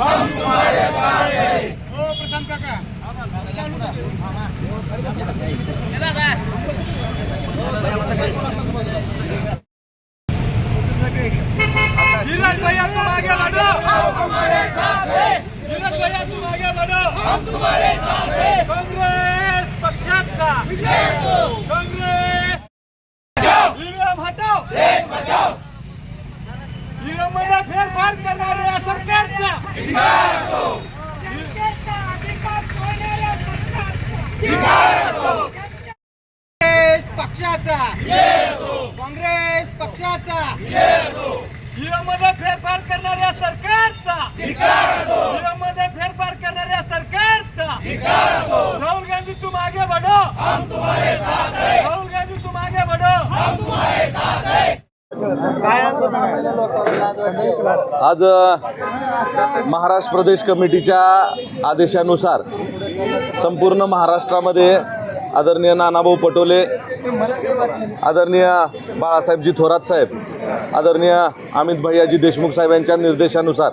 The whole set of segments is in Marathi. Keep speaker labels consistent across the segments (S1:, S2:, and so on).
S1: हम तुम्हारे साथ हैं ओ प्रशांत काका धीरज भैया तुम आगे बढ़ो हम तुम्हारे साथ हैं धीरज भैया तुम आगे बढ़ो हम तुम्हारे साथ हैं. काँग्रेस पक्षाचा काँग्रेस ईव्हीएम हटाओ देश बचाओ ईव्हीएममध्ये फेरफार करणाऱ्या सरकारचा.
S2: काँग्रेस पक्षाचा. काँग्रेस पक्षाचा.
S1: ईव्हीएममध्ये फेरफार करणाऱ्या सरकारचा. ईव्हीएममध्ये फेरफार करणाऱ्या सरकारचा. राहुल गांधी तुम आगे बढ़ो हम तुम्हारे साथ हैं राहुल गांधी तुम आगे बढ़ो हम
S3: आज महाराष्ट्र प्रदेश कमिटीच्या आदेशानुसार संपूर्ण महाराष्ट्रामध्ये आदरणीय नानाभाऊ पटोले आदरणीय बाळासाहेबजी थोरात साहेब आदरणीय अमित भैयाजी देशमुख साहेब यांच्या निर्देशानुसार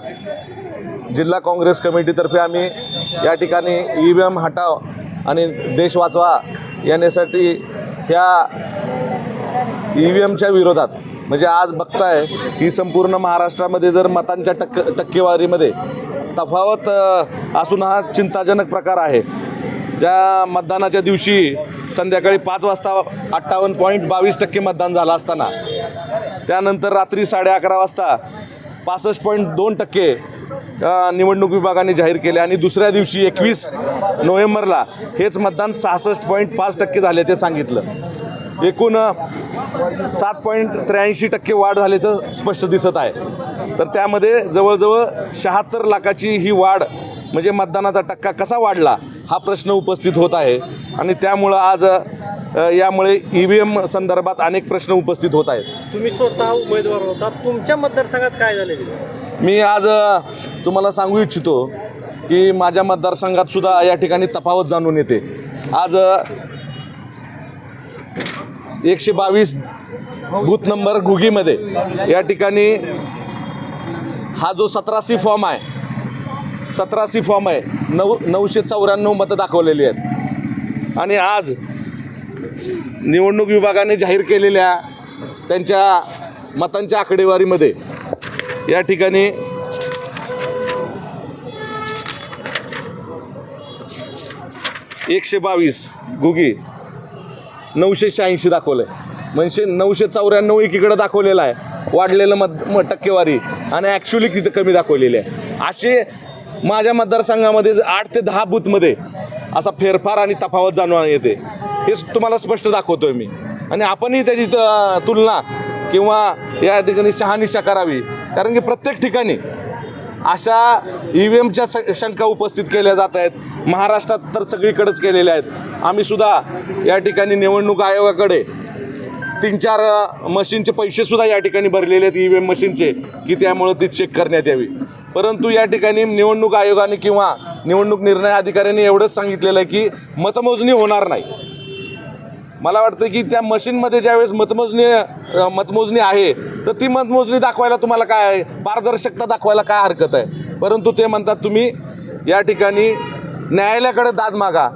S3: जिल्हा काँग्रेस कमिटीतर्फे आम्ही या ठिकाणी ई व्ही एम हटाव आणि देश वाचवा यासाठी ह्या ई व्ही एमच्या विरोधात म्हणजे आज बघताय की संपूर्ण महाराष्ट्रामध्ये जर मतांच्या टक्क टक्केवारीमध्ये तफावत असून हा चिंताजनक प्रकार आहे. ज्या मतदानाच्या दिवशी संध्याकाळी पाच वाजता अठ्ठावन्न पॉईंट बावीस टक्के मतदान झालं असताना त्यानंतर रात्री साडे अकरा वाजता पासष्ट पॉईंट दोन टक्के निवडणूक विभागाने जाहीर केले आणि दुसऱ्या दिवशी एकवीस नोव्हेंबरला हेच मतदान सहासष्ट पॉईंट पाच टक्के झाल्याचे सांगितलं. एकूण सात पॉईंट त्र्याऐंशी टक्के वाढ झाल्याचं स्पष्ट दिसत आहे. तर त्यामध्ये जवळजवळ शहात्तर लाखाची ही वाढ म्हणजे मतदानाचा टक्का कसा वाढला हा प्रश्न उपस्थित होत आहे. आणि त्यामुळं आज यामुळे ई व्ही एम संदर्भात अनेक प्रश्न उपस्थित होत आहेत.
S4: तुम्ही स्वतः उमेदवार होता. तुमच्या मतदारसंघात काय झाले
S3: मी आज तुम्हाला सांगू इच्छितो की माझ्या मतदारसंघात सुद्धा या ठिकाणी तफावत जाणून येते. आज एकशे बावीस बूथ नंबर घुगीमध्ये या ठिकाणी हा जो सतरासी फॉर्म आहे सतरासी फॉर्म आहे नऊ नऊशे चौऱ्याण्णव मतं दाखवलेली आहेत. आणि आज निवडणूक विभागाने जाहीर केलेल्या त्यांच्या मतांच्या आकडेवारीमध्ये या ठिकाणी एकशे बावीस गुगी नऊशे शहाऐंशी दाखवलं आहे म्हणजे नऊशे चौऱ्याण्णव एकीकडे दाखवलेलं आहे. वाढलेलं मत म टक्केवारी. आणि ॲक्च्युली तिथं कमी दाखवलेली आहे. असे माझ्या मतदारसंघामध्ये आठ ते दहा बूथमध्ये असा फेरफार आणि तफावत जाणून येते. हे तुम्हाला स्पष्ट दाखवतोय मी. आणि आपणही त्याची तुलना किंवा या ठिकाणी शहानिशा करावी. कारण की प्रत्येक ठिकाणी अशा ई व्ही एमच्या स शंका उपस्थित केल्या जात आहेत. महाराष्ट्रात तर सगळीकडेच केलेल्या आहेत. आम्ही सुद्धा या ठिकाणी निवडणूक आयोगाकडे तीन चार मशीनचे पैसेसुद्धा या ठिकाणी भरलेले आहेत ई व्ही एम मशीनचे की त्यामुळं ती चेक करण्यात यावी. परंतु या ठिकाणी निवडणूक आयोगाने किंवा निवडणूक निर्णय अधिकाऱ्यांनी एवढंच सांगितलेलं आहे की मतमोजणी होणार नाही. मला वाटतं की त्या मशीनमध्ये ज्यावेळेस मतमोजणी मतमोजणी आहे तर ती मतमोजणी दाखवायला तुम्हाला काय आहे? पारदर्शकता दाखवायला काय हरकत आहे? परंतु ते म्हणतात तुम्ही या ठिकाणी न्यायालयाकडे दाद मागा.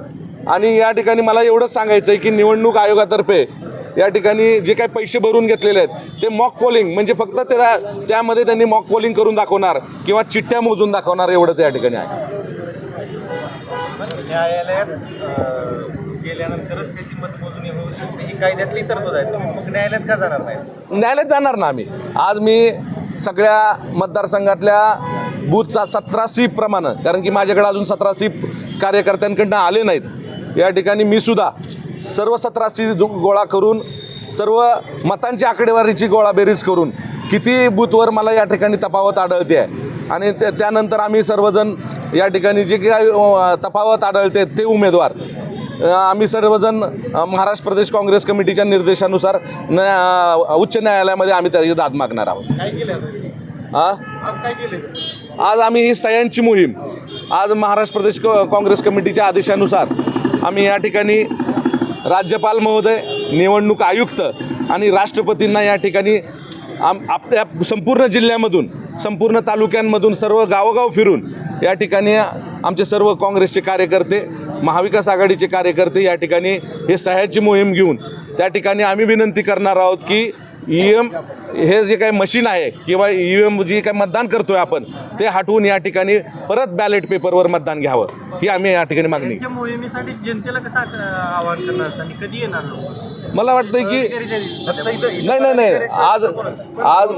S3: आणि या ठिकाणी मला एवढंच सांगायचं आहे की निवडणूक आयोगातर्फे या ठिकाणी जे काही पैसे भरून घेतलेले आहेत ते मॉक पोलिंग म्हणजे फक्त त्याला त्यामध्ये त्यांनी मॉक पोलिंग करून दाखवणार किंवा चिठ्ठ्या मोजून दाखवणार एवढंच या ठिकाणी आहे.
S4: न्यायालयात अं, गेल्यानंतरच त्याची मतमोजणी होऊ शकते ही कायद्यातली तरतूद आहे. तुम्ही मग न्यायालयात का जाणार नाही?
S3: न्यायालयात जाणार ना आम्ही. आज मी सगळ्या मतदारसंघातल्या बूथचा सतरा सीप प्रमाणे कारण की माझ्याकडे अजून सतरा सीप कार्यकर्त्यांकडनं आले नाहीत. या ठिकाणी मी सुद्धा सर्व जो- गोळा करून सर्व मतांची आकडेवारीची गोळाबेरीज करून किती बूथवर मला या ठिकाणी तफावत आढळते आहे आणि त्या त्यानंतर आम्ही सर्वजण या ठिकाणी जे काही तफावत आढळते ते उमेदवार. आम्ही सर्वजण महाराष्ट्र प्रदेश काँग्रेस कमिटीच्या निर्देशानुसार न्या उच्च न्यायालयामध्ये आम्ही त्याची दाद मागणार आहोत. आज? आम्ही ही सह्यांची मोहीम आज महाराष्ट्र प्रदेश क- काँग्रेस कमिटीच्या आदेशानुसार आम्ही या ठिकाणी राज्यपाल महोदय निवडणूक आयुक्त आणि राष्ट्रपतींना या ठिकाणी आम आपल्या संपूर्ण जिल्ह्यामधून संपूर्ण तालुक्यांमधून सर्व गावोगाव फिरून या ठिकाणी आमचे सर्व काँग्रेसचे कार्यकर्ते महाविकास आघाडीचे कार्यकर्ते या ठिकाणी हे सह्याची मोहीम घेऊन त्या ठिकाणी आम्ही विनंती करणार आहोत की ई एम हे जे काही मशीन आहे किंवा ई एम जे काही मतदान करतोय आपण ते हटवून या ठिकाणी परत बॅलेट पेपरवर मतदान घ्यावं ही आम्ही या ठिकाणी मागणी
S4: मोहिमेसाठी जनतेला कसं आवाहन करणार आणि कधी येणार लोक?
S3: मला वाटतंय की नाही नाही नाही. आज आज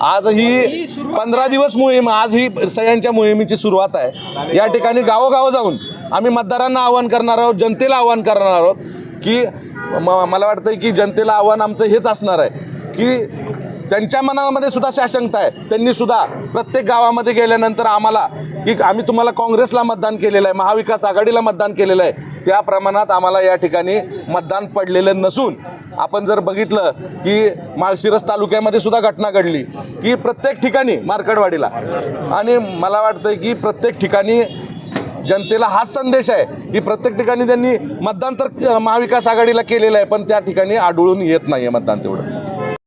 S3: आज ही पंधरा दिवस मोहीम आज ही सह्यांच्या मोहिमेची सुरुवात आहे. या ठिकाणी गावोगाव जाऊन आम्ही मतदारांना आवाहन करणार आहोत जनतेला आवाहन करणार आहोत की म मला वाटतं की जनतेला आव्हान आमचं हेच असणार आहे. की त्यांच्या मनामध्ये सुद्धा शाशंकता आहे. त्यांनी सुद्धा प्रत्येक गावामध्ये गेल्यानंतर आम्हाला की आम्ही तुम्हाला काँग्रेसला मतदान केलेलं आहे महाविकास आघाडीला मतदान केलेलं आहे. त्या प्रमाणात आम्हाला या ठिकाणी मतदान पडलेलं नसून आपण जर बघितलं की माळशिरस तालुक्यामध्ये सुद्धा घटना घडली की प्रत्येक ठिकाणी मार्कडवाडीला. आणि मला वाटतं की प्रत्येक ठिकाणी जनतेला हाच संदेश आहे की प्रत्येक ठिकाणी त्यांनी मतदान तर महाविकास आघाडीला केलेलं आहे पण त्या ठिकाणी आढळून येत नाही आहे मतदान तेवढं.